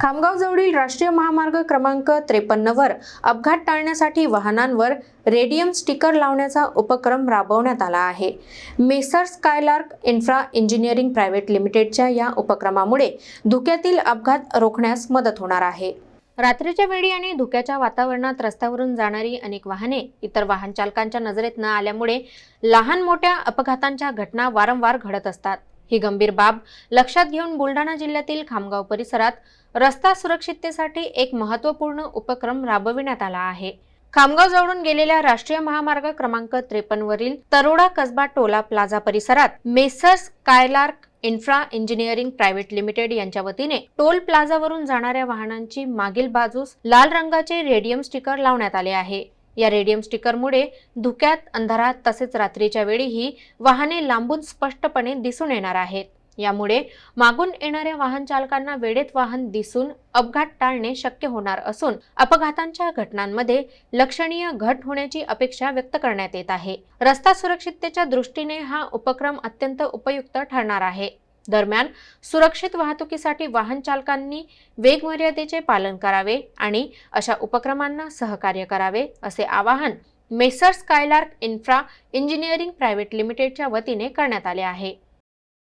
खामगाव जवळील राष्ट्रीय महामार्ग क्रमांक त्रेपन्नवर अपघात टाळण्यासाठी वाहनांवर रेडियम स्टिकर लावण्याचा उपक्रम राबवण्यात आला आहे. Messrs Skylark infra engineering private लिमिटेडच्या या उपक्रमामुळे धुक्यातील अपघात रोखण्यास मदत होणार आहे. रात्रीच्या वेळी आणि धुक्याच्या वातावरणात रस्त्यावरून जाणारी अनेक वाहने इतर वाहन चालकांच्या नजरेत न आल्यामुळे लहान मोठ्या अपघातांच्या घटना वारंवार घडत असतात. ही गंभीर बाब लक्षात घेऊन बुलढाणा जिल्ह्यातील खामगाव परिसरात रस्ता सुरक्षिततेसाठी एक महत्त्वपूर्ण उपक्रम राबविण्यात आला आहे. खामगाव जवळून गेलेल्या राष्ट्रीय महामार्ग क्रमांक त्रेपन्न वरील तरोडा कसबा टोला प्लाझा परिसरात messrs Skylark infra engineering private limited यांच्या वतीने टोल प्लाझावरून जाणाऱ्या वाहनांची मागील बाजूस लाल रंगाचे रेडियम स्टिकर लावण्यात आले आहे. या रेडियम स्टिकरमुळे धुक्यात अंधारात तसेच रात्रीच्या वेळीही वाहने लांबून स्पष्टपणे दिसून येणार आहेत. यामुळे मागून येणाऱ्या वाहन चालकांना वेळेत वाहन दिसून अपघात टाळणे शक्य होणार असून अपघातांच्या घटनांमध्ये लक्षणीय घट होण्याची अपेक्षा व्यक्त करण्यात येत आहे. रस्ता सुरक्षिततेच्या दृष्टीने हा उपक्रम अत्यंत उपयुक्त ठरणार आहे. दरम्यान सुरक्षित वाहतुकीसाठी वाहन चालकांनी वेगमर्यादेचे पालन करावे आणि अशा उपक्रमांना सहकार्य करावे असे आवाहन messrs Skylark infra engineering private लिमिटेडच्या वतीने करण्यात आले आहे.